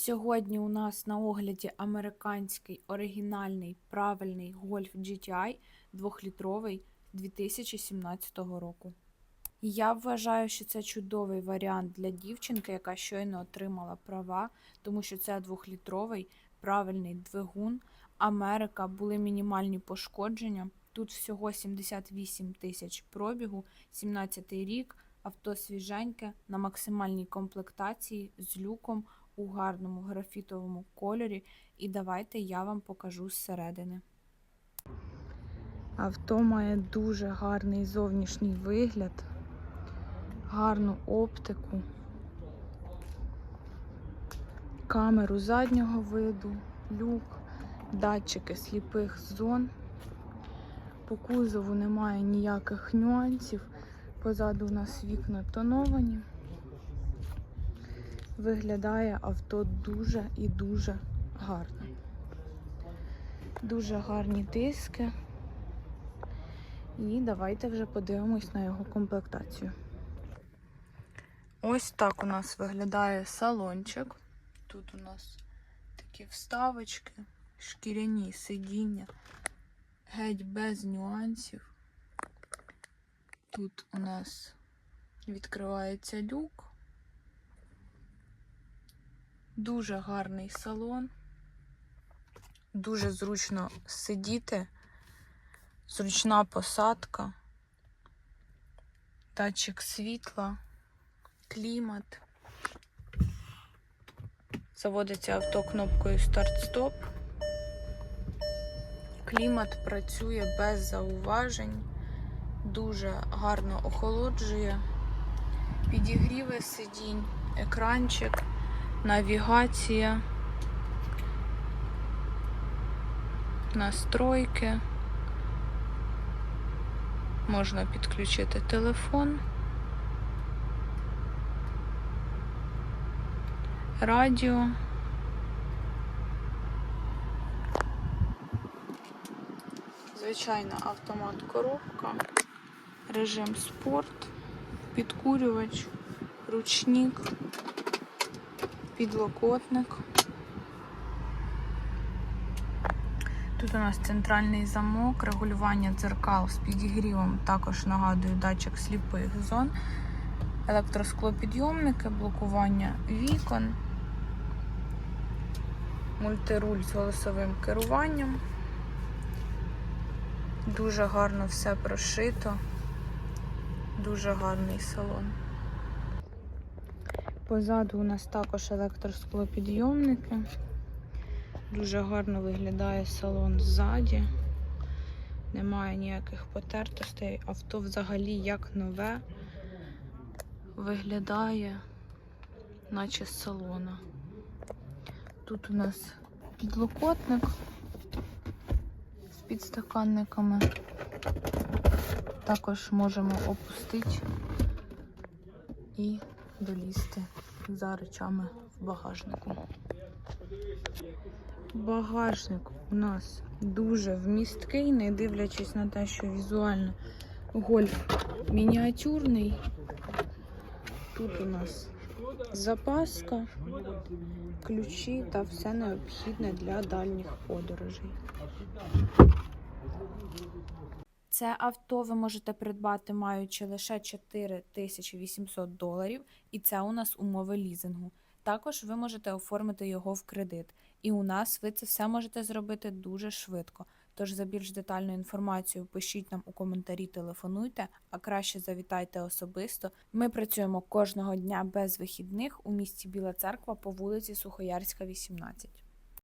Сьогодні у нас на огляді американський оригінальний правильний Golf GTI 2-літровий 2017 року. Я вважаю, що це чудовий варіант для дівчинки, яка щойно отримала права, тому що це 2-літровий правильний двигун. Америка були мінімальні пошкодження. Тут всього 78 тисяч пробігу, 17 рік, авто свіженьке на максимальній комплектації з люком у гарному графітовому кольорі. І давайте я вам покажу зсередини. Авто має дуже гарний зовнішній вигляд, гарну оптику, камеру заднього виду, люк, датчики сліпих зон. По кузову немає ніяких нюансів. Позаду у нас вікна тоновані. Виглядає авто дуже і дуже гарно. Дуже гарні диски. І давайте вже подивимось на його комплектацію. Ось так у нас виглядає салончик. Тут у нас такі вставочки, шкіряні сидіння, геть без нюансів. Тут у нас відкривається люк. Дуже гарний салон. Дуже зручно сидіти, зручна посадка, датчик світла, клімат. Заводиться авто кнопкою старт-стоп. Клімат працює без зауважень, дуже гарно охолоджує, підігріве сидінь, екранчик навігація, настройки. Можна підключити телефон, радіо. Звичайна автомат коробка, режим спорт, підкурювач, ручник підлокотник. Тут у нас центральний замок, регулювання дзеркал з підігрівом, також нагадую датчик сліпих зон, електросклопідйомники, блокування вікон, мультируль з голосовим керуванням. Дуже гарно все прошито, дуже гарний салон. Позаду у нас також електросклопідйомники. Дуже гарно виглядає салон ззаді. Немає ніяких потертостей. Авто взагалі як нове виглядає, наче з салона. Тут у нас підлокотник з підстаканниками. Також можемо опустити і долізти за речами в багажнику. Багажник у нас дуже вмісткий, не дивлячись на те, що візуально гольф мініатюрний. Тут у нас запаска, ключі та все необхідне для дальніх подорожей. Це авто ви можете придбати, маючи лише 4800 доларів, і це у нас умови лізингу. Також ви можете оформити його в кредит. І у нас ви це все можете зробити дуже швидко. Тож за більш детальну інформацію пишіть нам у коментарі, телефонуйте, а краще завітайте особисто. Ми працюємо кожного дня без вихідних у місті Біла Церква по вулиці Сухоярська, 18.